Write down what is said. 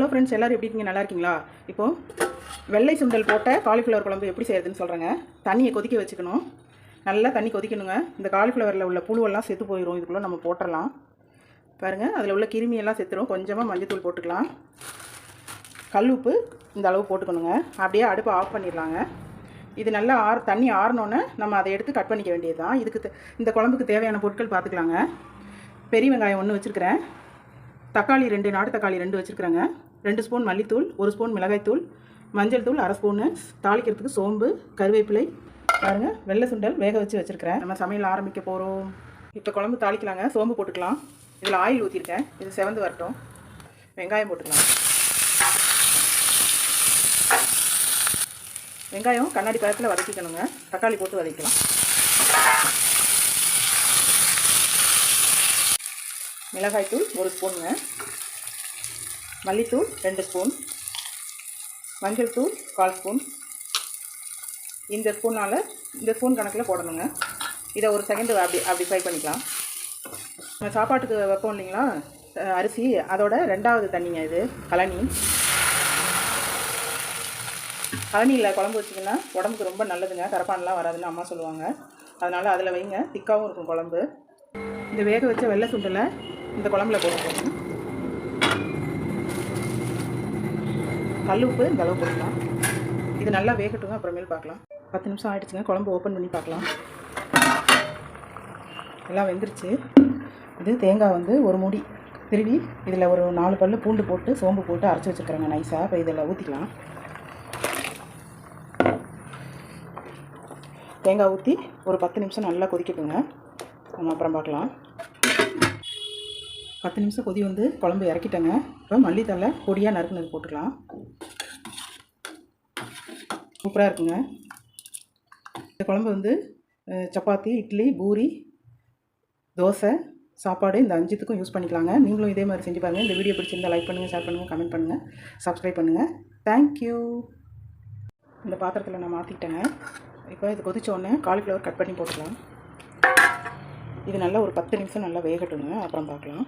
Hello friends எல்லோரும் எப்படி இருக்கீங்க? நல்லா இருக்கீங்களா? இப்போது வெள்ளை சுண்டல் போட்ட காலிஃப்ளவர் குழம்பு எப்படி செய்யறதுன்னு சொல்கிறேங்க தண்ணியை கொதிக்க வச்சுக்கணும். நல்லா தண்ணி கொதிக்கணுங்க. இந்த காலிஃப்ளவரில் உள்ள புழுவெல்லாம் செத்து போயிடும் இதுக்குள்ளே நம்ம போட்டுடலாம் பாருங்கள் அதில் உள்ள கிருமியெல்லாம் செத்துரும். கொஞ்சமாக மஞ்சத்தூள் போட்டுக்கலாம். கல் உப்பு இந்த அளவு போட்டுக்கணுங்க. அப்படியே அடுப்பை ஆஃப் பண்ணிடலாங்க. இது நல்லா ஆறு தண்ணி ஆறினோன்னே நம்ம அதை எடுத்து கட் பண்ணிக்க வேண்டியது தான் இதுக்கு இந்த குழம்புக்கு தேவையான பொருட்கள் பார்த்துக்கலாங்க. பெரிய வெங்காயம் ஒன்று வச்சுருக்கிறேன். தக்காளி ரெண்டு நாட்டு தக்காளி ரெண்டு வச்சுருக்குறேங்க. ரெண்டு ஸ்பூன் மல்லித்தூள் ஒரு ஸ்பூன் மிளகாய்த்தூள் மஞ்சள் தூள் அரை ஸ்பூனு தாளிக்கிறதுக்கு சோம்பு கருவேப்பிலை. பாருங்க வெள்ளை சுண்டல் வேக வச்சு வச்சுருக்கிறேன். நம்ம சமையல் ஆரம்பிக்க போகிறோம் இப்போ குழம்பு தாளிக்கலாங்க. சோம்பு போட்டுக்கலாம். இதில் ஆயில் ஊற்றிருக்கேன் இது செவந்து வரட்டும். வெங்காயம் போட்டுக்கலாம். வெங்காயம் கண்ணாடி பழத்தில் வதக்கிக்கணுங்க. தக்காளி போட்டு வதக்கலாம். மிளகாய்த்தூள் ஒரு ஸ்பூனுங்க. மல்லித்தூள் ரெண்டு ஸ்பூன் மஞ்சள் தூள் கால் ஸ்பூன். இந்த ஸ்பூனால் இந்த ஸ்பூன் கணக்கில் போடணுங்க. இதை ஒரு செகண்டு அப்படி அப்படி ஃப்ரை பண்ணிக்கலாம். நம்ம சாப்பாட்டுக்கு வைப்போம் இல்லைங்களா? அரிசி அதோட ரெண்டாவது தண்ணிங்க இது கழனி. கழனியில் குழம்பு வச்சிங்கன்னா உடம்புக்கு ரொம்ப நல்லதுங்க. கரப்பான்லாம் வராதுன்னு அம்மா சொல்லுவாங்க. அதனால் அதில் வைங்க. திக்காகவும் இருக்கும் குழம்பு. இந்த வேக வச்ச வெள்ளை சுண்டில் இந்த குழம்புல போட்டுக்கோங்க. கல் உப்பு இந்த அளவு போட்டுக்கலாம். இது நல்லா வேகட்டுங்க அப்புறமேல் பார்க்கலாம். பத்து நிமிஷம் ஆகிடுச்சுங்க குழம்பு ஓப்பன் பண்ணி பார்க்கலாம். எல்லாம் வெந்துருச்சு. இது தேங்காய் வந்து ஒரு மூடி திருவி இதில் ஒரு நாலு பல் பூண்டு போட்டு சோம்பு போட்டு அரைச்சி வச்சுருக்குறேங்க நைஸாக இப்போ இதில் ஊற்றிக்கலாம் தேங்காய் ஊற்றி ஒரு பத்து நிமிஷம் நல்லா கொதிக்கட்டுங்க. நம்ம அப்புறம் பார்க்கலாம். பத்து நிமிஷம் கொதி வந்து குழம்பு இறக்கிட்டேங்க. இப்போ மல்லித்தலை பொடியாக நறுக்குனது போட்டுக்கலாம். சூப்பராக இருக்குங்க. இந்த குழம்பு வந்து சப்பாத்தி இட்லி பூரி தோசை சாப்பாடு இந்த அஞ்சுத்துக்கும் யூஸ் பண்ணிக்கலாங்க. நீங்களும் இதே மாதிரி செஞ்சு பாருங்கள் இந்த வீடியோ பிடிச்சிருந்தால் லைக் பண்ணுங்கள் ஷேர் பண்ணுங்கள் கமெண்ட் பண்ணுங்கள் சப்ஸ்கிரைப் பண்ணுங்கள் தேங்க்யூ இந்த பாத்திரத்தில் நான் மாற்றிக்கிட்டேங்க இப்போ இது கொதிச்ச உடனே காலிஃப்ளவர் கட் பண்ணி போட்டுக்கலாம். இது நல்லா ஒரு பத்து நிமிஷம் நல்லா வேகட்டுங்க. அப்புறம் பார்க்கலாம்.